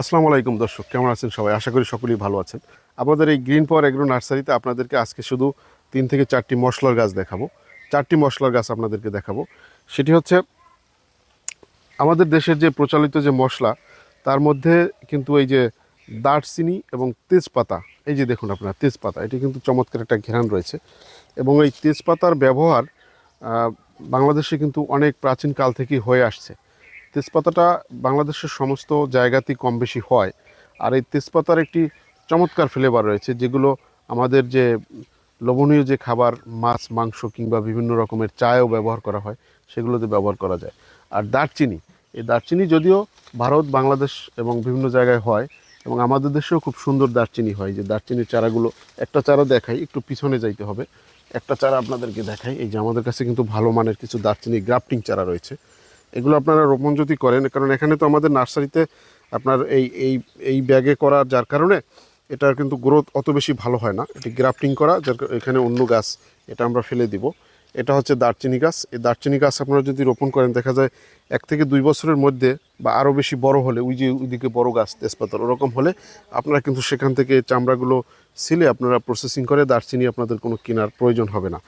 আসসালামু আলাইকুম দর্শক, কেমন আছেন সবাই? আশা করি সকলেই ভালো আছেন। আমাদের এই গ্রিন পাওয়ার এগ্রো নার্সারিতে আপনাদেরকে আজকে শুধু তিন থেকে চারটি মশলার গাছ দেখাবো। চারটি মশলার গাছ আপনাদেরকে দেখাবো। সেটি হচ্ছে আমাদের দেশের যে প্রচলিত যে মশলা, তার মধ্যে কিন্তু এই যে দারচিনি এবং তেজপাতা, এই যে দেখুন আপনার, তেজপাতা, এটি কিন্তু চমৎকার একটা ঘেরান রয়েছে। এবং এই তেজপাতার ব্যবহার বাংলাদেশে কিন্তু অনেক প্রাচীন কাল থেকেই হয়ে আসছে। তেজপাতাটা বাংলাদেশের সমস্ত জায়গাতেই কম বেশি হয়। আর এই তেজপাতার একটি চমৎকার ফ্লেভার রয়েছে, যেগুলো আমাদের যে লোভনীয় যে খাবার, মাছ, মাংস কিংবা বিভিন্ন রকমের চায়েও ব্যবহার করা হয়, সেগুলোতে ব্যবহার করা যায়। আর দারচিনি, এই দারচিনি যদিও ভারত, বাংলাদেশ এবং বিভিন্ন জায়গায় হয় এবং আমাদের দেশেও খুব সুন্দর দারচিনি হয়। যে দারচিনির চারাগুলো, একটা চারা দেখাই, একটু পিছনে যাইতে হবে। একটা চারা আপনাদেরকে দেখাই, এই যে আমাদের কাছে কিন্তু ভালো মানের কিছু দারচিনি গ্রাফটিং চারা রয়েছে। এগুলো আপনারা রোপণ যদি করেন, কারণ এখানে তো আমাদের নার্সারিতে আপনার এই এই এই ব্যাগে করা, যার কারণে এটার কিন্তু গ্রোথ অত বেশি ভালো হয় না। এটি গ্রাফটিং করা, যার এখানে অন্য গাছ, এটা আমরা ফেলে দিব। এটা হচ্ছে দারচিনি গাছ। এই দারচিনি গাছ আপনারা যদি রোপণ করেন, দেখা যায় এক থেকে দুই বছরের মধ্যে বা আরও বেশি বড় হলে, ওই যে ওইদিকে বড় গাছ, তেজপাতার, ওরকম হলে আপনারা কিন্তু সেখান থেকে চামড়াগুলো সিলে আপনারা প্রসেসিং করে, দারচিনি আপনাদের কোনো কেনার প্রয়োজন হবে না।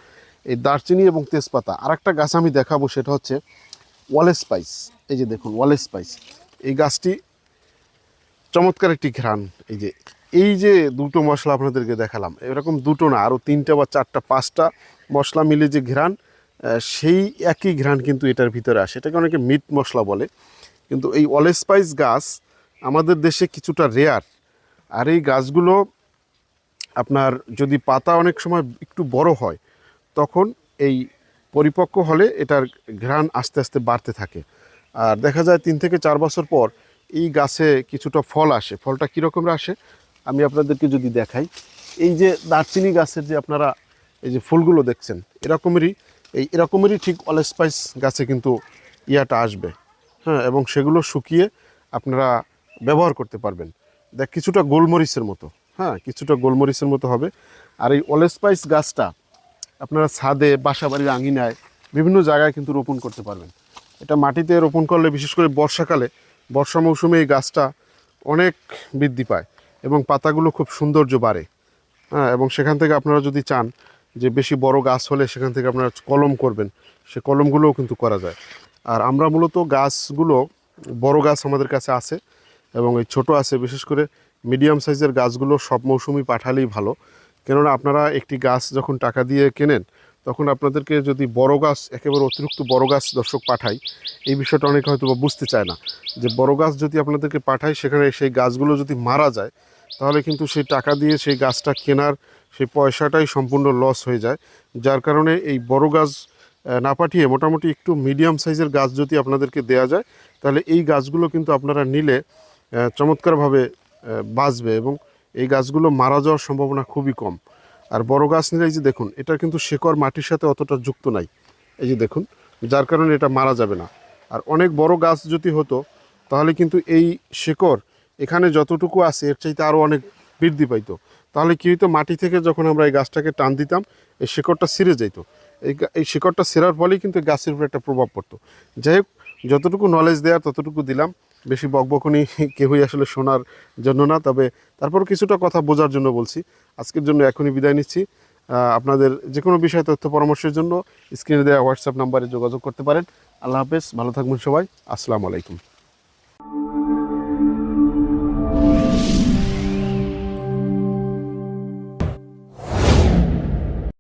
এই দারচিনি এবং তেজপাতা আর একটা গাছ আমি দেখাবো, সেটা হচ্ছে ওয়ালে স্পাইস, এই যে দেখুন ওয়ালে স্পাইস। এই গাছটি চমৎকার একটি ঘ্রাণ। এই যে এই যে দুটো মশলা আপনাদেরকে দেখালাম, এরকম দুটো না, আরও তিনটা বা চারটা, পাঁচটা মশলা মিলে যে ঘ্রাণ সেই একই ঘ্রাণ কিন্তু এটার ভিতরে আসে। এটাকে অনেকে মিট মশলা বলে। কিন্তু এই ওয়ালে স্পাইস গাছ আমাদের দেশে কিছুটা রেয়ার আর এই গাছগুলো আপনার যদি পাতা অনেক সময় একটু বড় হয়, তখন এই পরিপক্ক হলে এটার ঘ্রাণ আস্তে আস্তে বাড়তে থাকে। আর দেখা যায় তিন থেকে চার বছর পর এই গাছে কিছুটা ফল আসে। ফলটা কীরকম আসে? আমি আপনাদেরকে যদি দেখাই। এই যে দারচিনি গাছের যে আপনারা এই যে ফুলগুলো দেখছেন, এরকমেরই, এই এরকমেরই ঠিক অলস্পাইস গাছে কিন্তু ইয়াটা আসবে। হ্যাঁ এবং সেগুলো শুকিয়ে আপনারা ব্যবহার করতে পারবেন। দেখ, কিছুটা গোলমরিচের মতো। হ্যাঁ কিছুটা গোলমরিচের মতো হবে। আর এই অলস্পাইস গাছটা আপনারা ছাদে বাসা বাড়ির আঙিনায় বিভিন্ন জায়গায় কিন্তু রোপণ করতে পারবেন। এটা মাটিতে রোপণ করলে, বিশেষ করে বর্ষাকালে, বর্ষা মৌসুমে এই গাছটা অনেক বৃদ্ধি পায় এবং পাতাগুলো খুব সৌন্দর্য বাড়ে। হ্যাঁ এবং সেখান থেকে আপনারা যদি চান যে বেশি বড় গাছ হলে সেখান থেকে আপনারা কলম করবেন, সে কলমগুলোও কিন্তু করা যায়। আর আমরা মূলত গাছগুলো, বড় গাছ আমাদের কাছে আছে এবং এই ছোট আছে, বিশেষ করে মিডিয়াম সাইজের গাছগুলো সব মৌসুমি পাঠালেই ভালো। কেননা আপনারা একটি গাছ যখন টাকা দিয়ে কেনেন, তখন আপনাদেরকে যদি বড় গাছ, একেবারে অতিরিক্ত বড় গাছ দর্শক পাঠাই, এই বিষয়টা অনেকে হয়তো বুঝতে চায় না। যে বড় গাছ যদি আপনাদেরকে পাঠাই, সেখানে সেই গাছগুলো যদি মারা যায়, তাহলে কিন্তু সেই টাকা দিয়ে সেই গাছটা কেনার সেই পয়সাটাই সম্পূর্ণ লস হয়ে যায়। যার কারণে এই বড় গাছ না পাঠিয়ে মোটামুটি একটু মিডিয়াম সাইজের গাছ যদি আপনাদেরকে দেয়া যায়, তাহলে এই গাছগুলো কিন্তু আপনারা নিলে চমৎকারভাবে বাঁচবে এবং এই গাছগুলো মারা যাওয়ার সম্ভাবনা খুবই কম। আর বড় গাছ নিলে এই যে দেখুন, এটা কিন্তু শেকড় মাটির সাথে অতটা যুক্ত নাই। এই যে দেখুন, যার কারণে এটা মারা যাবে না। আর অনেক বড় গাছ যদি হতো, তাহলে কিন্তু এই শেকড় এখানে যতটুকু আছে, এর চাইতে আরও অনেক বৃদ্ধি পাইতো। তাহলে কী হতো মাটি থেকে যখন আমরা এই গাছটাকে টান দিতাম, এই শেকড়টা ছিঁড়ে যাইতো। এই এই শিকড়টা ছেঁড়ার ফলেই কিন্তু গাছের উপর একটা প্রভাব পড়তো। যাই হোক, যতটুকু নলেজ দেওয়ার ততটুকু দিলাম। বেশি বকবকনি কেউই আসলে শোনার জন্য না, তবে তারপর কিছুটা কথা বোঝার জন্য বলছি। আজকের জন্য এখনই বিদায় নিচ্ছি। আপনাদের যে কোনো বিষয়ে তথ্য পরামর্শের জন্য স্ক্রিনে দেওয়া হোয়াটসঅ্যাপ নাম্বারে যোগাযোগ করতে পারেন। আল্লাহ হাফেজ, ভালো থাকবেন সবাই। আসসালামু আলাইকুম।